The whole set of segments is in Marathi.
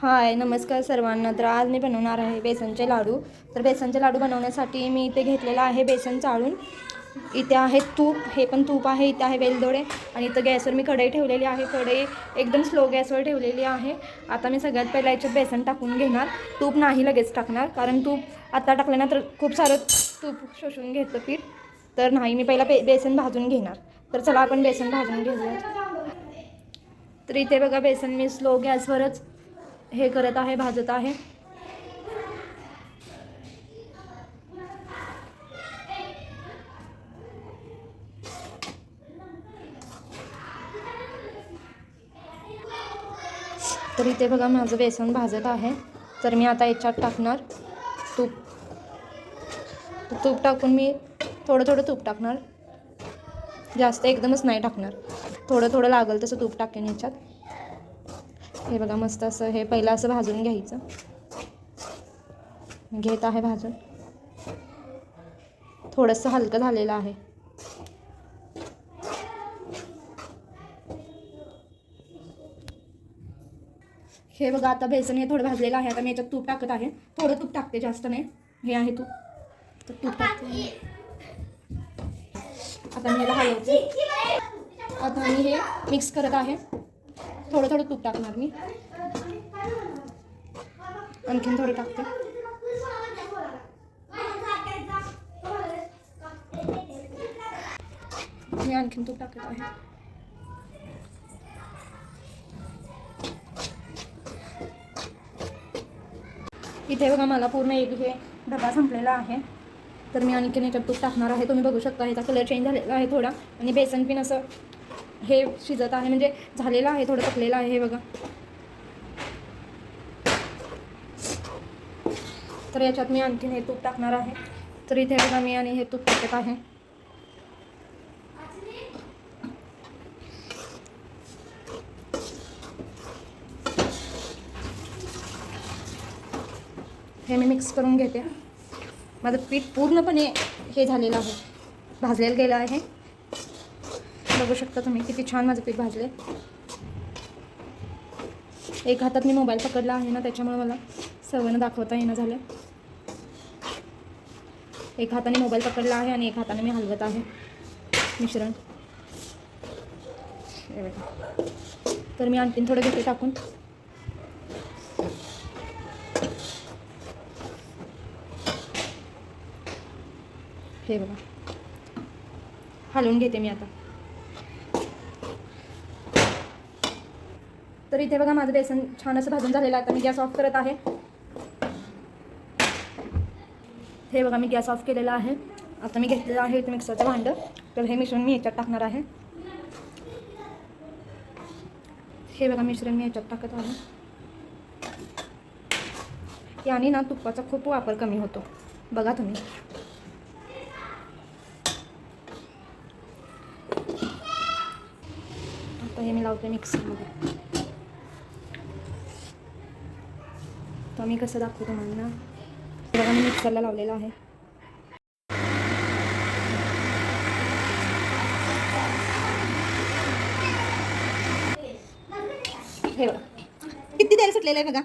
हाय नमस्कार सर्वांना. तर आज मी बनवणार आहे बेसनचे लाडू. तर बेसनचे लाडू बनवण्यासाठी मी इथे घेतलेलं आहे बेसन चाळून. इथे आहे तूप हे पण तूप आहे. इथे आहे वेलदोडे आणि इथं गॅसवर मी कढई ठेवलेली आहे. कढई एकदम स्लो गॅसवर ठेवलेली आहे. आता मी सगळ्यात पहिला याच्यात बेसन टाकून घेणार. तूप नाही लगेच टाकणार कारण तूप आता टाकलं ना तर खूप सारं तूप शोषून घेतं पीठ. तर नाही मी पहिला बे बेसन भाजून घेणार. तर चला आपण बेसन भाजून घेऊया. तर इथे बघा बेसन मी स्लो गॅसवरच हे करत आहे भाजत आहे. तर इथे बघा माझं बेसन भाजत आहे. तर मी आता याच्यात टाकणार तूप. तूप टाकून मी थोडं थोडं तूप टाकणार. जास्त एकदमच नाही टाकणार. थोडं थोडं लागल तसं तूप टाकेन याच्यात. हे बघा मस्त असं हे पहिलं असं भाजून घ्यायचं. घेत आहे भाजून. थोडंसं हलकं झालेलं आहे. हे बघा आता बेसन हे थोडं भाजलेलं आहे. आता मी याच्यात तूप टाकत आहे. थोडं तूप टाकते जास्त नाही. हे आहे तूप. तर तूप टाकते. आता मी याला हलवते. आता मी हे मिक्स करत आहे. थोडं थोडं तूप टाकणार मी. आणखीन थोडं टाकते. मी आणखीन तूप टाकत आहे. इथे बघा मला पूर्ण एक हे डबा संपलेला आहे. तर मी आणखीन याच्यात तूप टाकणार आहे. तुम्ही बघू शकता ह्याचा कलर चेंज झालेला आहे थोडा. आणि बेसन पिन असं हे शिजत आहे म्हणजे झालेलं आहे थोडं पकलेलं आहे हे बघा. तर याच्यात मी आणखीन हे तूप टाकणार आहे. तर इथे बघा मी आणि हे तूप टाकत आहे. हे मी मिक्स करून घेते. माझं पीठ पूर्णपणे हे झालेलं आहे. भाजलेलं गेलं आहे. बघू शकता तुम्ही किती छान माझं पीठ भाजले एक हातात मी मोबाईल पकडला आहे ना त्याच्यामुळे मला सवयनं दाखवता येणं झालं एक हाताने मोबाईल पकडला आहे आणि एक हाताने मी हलवत आहे. मिश्रण. तर मी आणखीन थोडं घेते टाकून. हे बघा. हलवून घेते मी आता. तर इथे बघा माझं बेसन छान असं भाजून झालेलं आहे. आता मी गॅस ऑफ करत आहे. हे बघा मी गॅस ऑफ केलेला आहे. आता मी घेतलेलं आहे इथे मिक्सरचं भांडं. तर हे मिश्रण मी याच्यात टाकणार आहे. हे बघा मिश्रण मी याच्यात टाकत आहे. याने ना तुपाचा खूप वापर कमी होतो. बघा तुम्ही. आता हे मी लावते मिक्सरमध्ये. मी कसं दाखवतो तुम्हाला बघा मी मिक्सरला लावलेलं आहे. हे बघा. किती तेल सुटलेलं आहे बघा.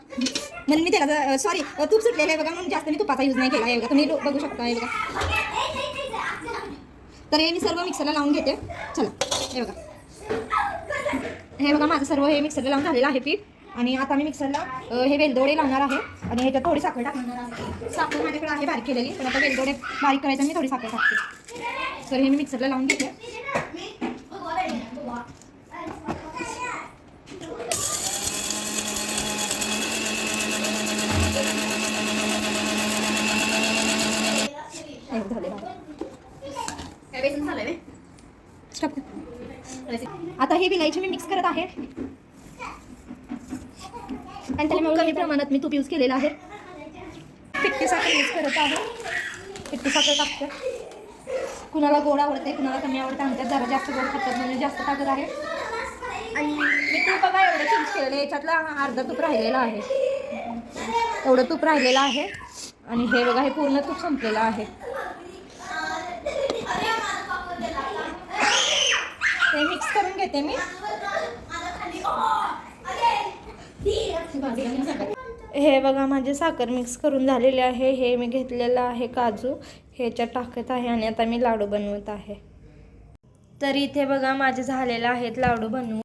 म्हणून मी त्याला सॉरी तूप सुटलेलं आहे बघा म्हणून जास्त मी तुपाचा यूज नाही केला आहे बघा. तुम्ही बघू शकता हे बघा. तर हे मी सर्व मिक्सरला लावून घेते. चला हे बघा. हे बघा माझं सर्व हे मिक्सरला लावून झालेलं आहे पीठ. आणि आता मी मिक्सरला हे वेलदोडे लावणार आहे. आणि ह्याच्यात थोडी साखर टाकणार आहे साखर माझ्याकडे आहे बारीक केलेली पण आता वेलदोडे बारीक करायचं मी थोडी साखर टाकते. तर हे मी मिक्सरला लावून घेते. झाले. आता हे विलायची मी मिक्स करत आहे. आणि त्याला मी कमी प्रमाणात मी तूप यूज केलेलं आहे. पिट्टी साखर यूज करत आहे पिट्टी साखर टाकते कुणाला गोड आवडते कुणाला कमी आवडते आमच्यात जरा जास्त गोड खातात म्हणजे जास्त टाकत आहे. आणि मी तूप बघा एवढं चेंज केलं याच्यातला अर्धा तूप राहिलेला आहे. एवढं तूप राहिलेलं आहे. आणि हे बघा हे पूर्ण तूप संपलेलं आहे. ते मिक्स करून घेते मी. हे बघा माझे साखर मिक्स करून झालेले आहे. हे मी घेतलेलं आहे काजू. ह्याच्यात टाकत आहे आणि आता मी लाडू बनवत आहे. तर इथे बघा माझे झालेले आहेत लाडू बनवून.